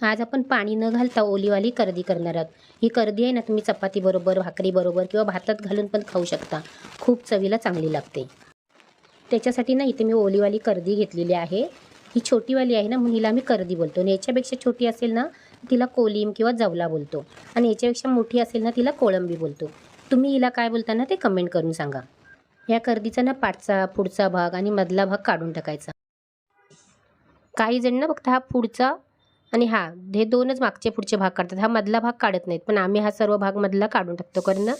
आज आपण पाणी न घालता ओलीवाली करदी करणार आहोत. ही करदी आहे ना तुम्ही चपातीबरोबर भाकरीबरोबर किंवा भातात घालून पण खाऊ शकता. खूप चवीला चांगली लागते. त्याच्यासाठी ना इथे मी ओलीवाली करदी घेतलेली आहे. ही छोटीवाली आहे ना म्हणून हिला आम्ही करदी बोलतो. आणि याच्यापेक्षा छोटी असेल ना तिला कोलीम किंवा जवला बोलतो. आणि याच्यापेक्षा मोठी असेल ना तिला कोळंबी बोलतो. तुम्ही हिला काय बोलता ना ते कमेंट करून सांगा. या करदीचा ना पाठचा पुढचा भाग आणि मधला भाग काढून टाकायचा. काही जण ना फक्त हा पुढचा आणि हा हे दोनच मागचे पुढचे भाग काढतात. हा मधला भाग काढत नाहीत पण आम्ही हा सर्व भाग मधला काढून टाकतो. कारण ना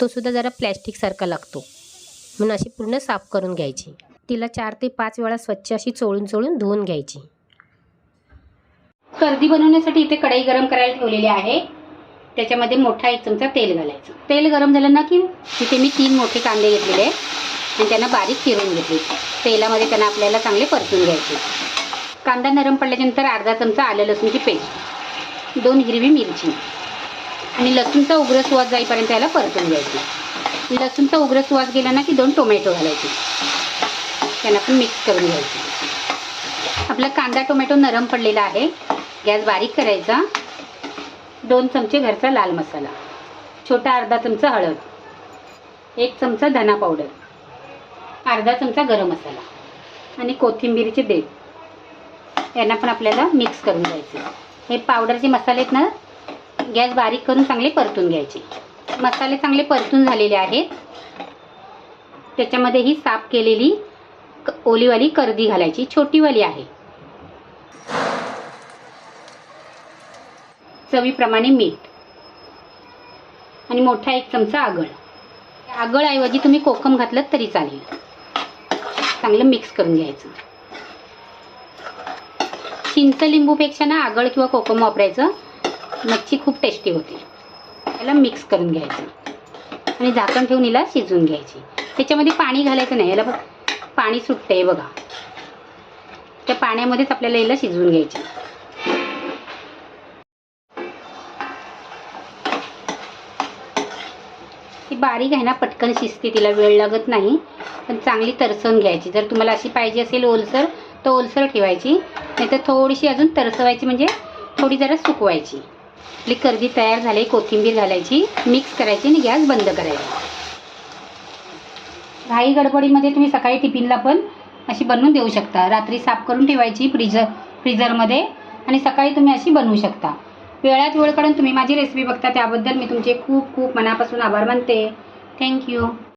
तो सुद्धा जरा प्लॅस्टिकसारखा लागतो. म्हणून अशी पूर्ण साफ करून घ्यायची. तिला चार ते पाच वेळा स्वच्छ अशी चोळून चोळून धुवून घ्यायची. कर्दी बनवण्यासाठी इथे कढई गरम करायला ठेवलेली आहे. त्याच्यामध्ये मोठा एक चमचा तेल घालायचं. तेल गरम झालं ना की तिथे मी तीन मोठे कांदे घेतलेले आणि त्यांना बारीक चिरून घेतले. तेलामध्ये त्यांना आपल्याला चांगले परतून घ्यायचे. कांदा नरम पडल्याच्यानंतर अर्धा चमचा आलं लसूणची पेस्ट दोन हिरवी मिरची आणि लसूणचा उग्र सुवास जाईपर्यंत याला परतून घ्यायची. लसूणचा उग्र सुवास गेला ना की दोन टोमॅटो घालायचे. त्यांना पण मिक्स करून घ्यायचे. आपला कांदा टोमॅटो नरम पडलेला आहे. गॅस बारीक करायचा. दोन चमचे घरचा लाल मसाला छोटा अर्धा चमचा हळद एक चमचा धना पावडर अर्धा चमचा गरम मसाला आणि कोथिंबीरचे देठ यांना पण आपल्याला मिक्स करून घ्यायचे. हे पावडरचे मसाले आहेत ना गॅस बारीक करून चांगले परतून घ्यायचे. मसाले चांगले परतून झालेले आहेत. त्याच्यामध्ये ही साफ केलेली क- ओलीवाली करदी घालायची. छोटीवाली आहे. चवीप्रमाणे मीठ. आणि मोठा एक चमचा आगळ. आगळऐवजी तुम्ही कोकम घातलं तरी चालेल. चांगलं मिक्स करून घ्यायचं. चिंच लिंबूपेक्षा ना आगळ किंवा कोकम वापरायचं. मच्छी खूप टेस्टी होते. त्याला मिक्स करून घ्यायचं. आणि झाकण ठेवून हिला शिजवून घ्यायची. त्याच्यामध्ये पाणी घालायचं नाही. याला पाणी सुटतंय बघा. त्या पाण्यामध्येच आपल्याला हिला शिजवून घ्यायची. ती बारीक आहे ना पटकन शिजते. तिला वेळ लागत नाही. पण चांगली तरसवून घ्यायची. जर तुम्हाला अशी पाहिजे असेल ओलसर फक्त ओलसर ठेवायची नाहीतर थोडीशी अजून तरसवायची म्हणजे थोडी जरा सुकवायची. आपली कर्दी तयार झाली कोथिंबीर घालायची मिक्स करायची आणि गॅस बंद करायची. घाई गडबडीमध्ये तुम्ही सकाळी टिफिनला पण अशी बनवून देऊ शकता. रात्री साफ करून ठेवायची फ्रीजर फ्रीजरमध्ये आणि सकाळी तुम्ही अशी बनवू शकता. वेळात वेळ काढून तुम्ही माझी रेसिपी बघता त्याबद्दल मी तुमचे खूप खूप मनापासून आभार मानते. थँक्यू